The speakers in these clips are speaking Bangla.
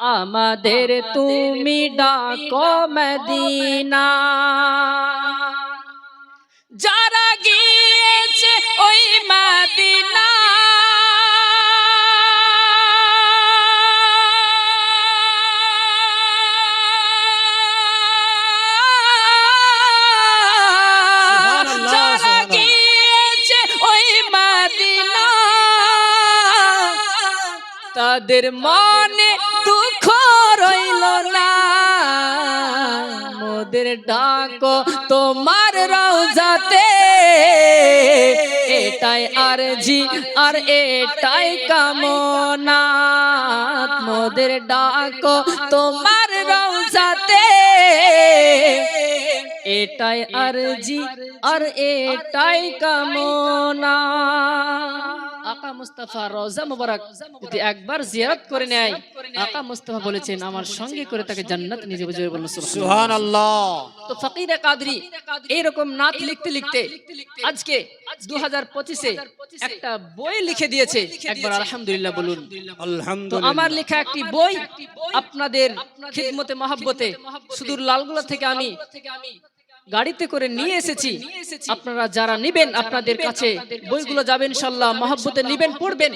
আমাদের তুমি ডাকো মদিনা। যারা গিয়েছে ওই মদিনা। তাদের মনে দুঃখ রইল না। মোদের ডাকো, তোমার রওজাতে। এটাই আর জি আর এটাই কামনা মোদের ডাকো, তোমার রওজাতে। এটাই আর জি আর এটাই কামনা আকা মুস্তাফা রোজা মুবারক যদি একবার জিয়ারত করে নেয়। আকা মুস্তাফা বলেছেন আমার সঙ্গে করে তাকে জান্নাত নিয়ে যাবে জোরে বলুন সুবহানাল্লাহ। সুহান আল্লাহ তো ফকিরে কাদরি এইরকম নাত লিখতে লিখতে আজকে দু হাজার পঁচিশে একটা বই লিখে দিয়েছে। একবার আলহামদুলিল্লাহ বলুন। আলহামদুলিল্লাহ। আমার লেখা একটি বই আপনাদের খিদমতে মহাব্বতে। সুদূর লালগোলা থেকে আমি গাড়িতে করে নিয়ে এসেছি। আপনারা যারা নিবেন আপনাদের কাছে বইগুলো যাবেন ইনশাল্লাহ মহাব্বতে নিবেন পড়বেন।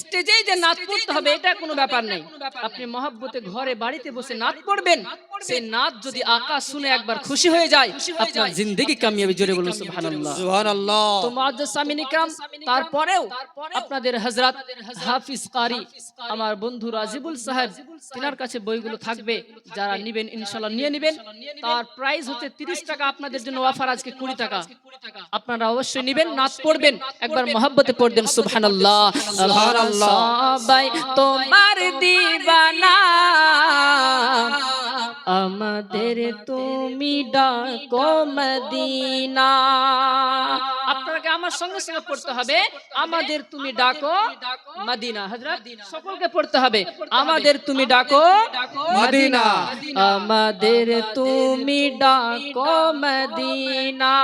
স্টেজেই যে নাচ পড়তে হবে এটা কোনো ব্যাপার নেই। আপনি মহাব্বতে ঘরে বাড়িতে বসে নাচ পড়বেন সেই নাচ যদি আকাশ শুনে একবার খুশি হয়ে যায় আপনার জিন্দগি কামিয়াবি জোরে বলুন সুবহানাল্লাহ। সুহান আল্লাহ তো মুআজ্জাজ সামিন ইকরাম তারপরেও আপনাদের হযরত হাফিজ কারি আমার বন্ধু রাজিবুল সাহেব তিনার কাছে বইগুলো থাকবে যারা নেবেন ইনশাআল্লাহ নিয়ে নেবেন। তার প্রাইস হচ্ছে 30 টাকা আপনাদের জন্য অফার আজকে 20 টাকা। আপনারা অবশ্যই নিবেন নাচ পড়বেন একবার মহাব্বতে পড়বেন সুবহানাল্লাহ। সুবহানাল্লাহ। তো আমাদের তুমি ডাকো মদিনা। আপনাকে আমার সঙ্গে সঙ্গে পড়তে হবে। আমাদের তুমি ডাকো মদিনা। হযরত সকলকে পড়তে হবে। আমাদের তুমি ডাকো মদিনা। আমাদের তুমি ডাকো মদিনা।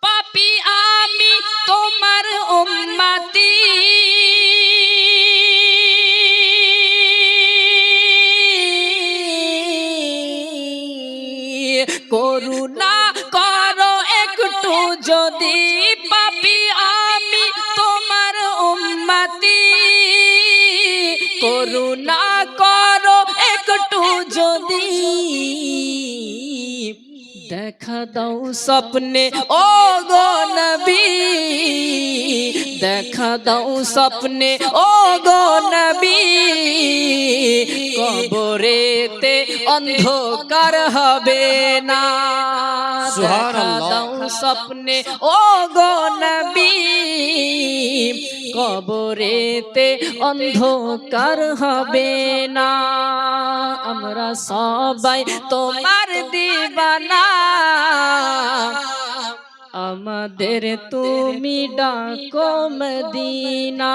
পাপি আমি যদি পাপি আমি তোমার উম্মতি, করুণা করো একটু যদি। দেখা দাও স্বপ্নে ও গো নবী দেখা দাও স্বপ্নে ও গো নবী কবরেতে অন্ধকার হবে না দেখা। দাও স্বপ্নে ও গো নবী কবরেতে অন্ধকার হবে না আমরা সবাই তোমার দিবানা আমাদের তুমি ডাকো মদিনা।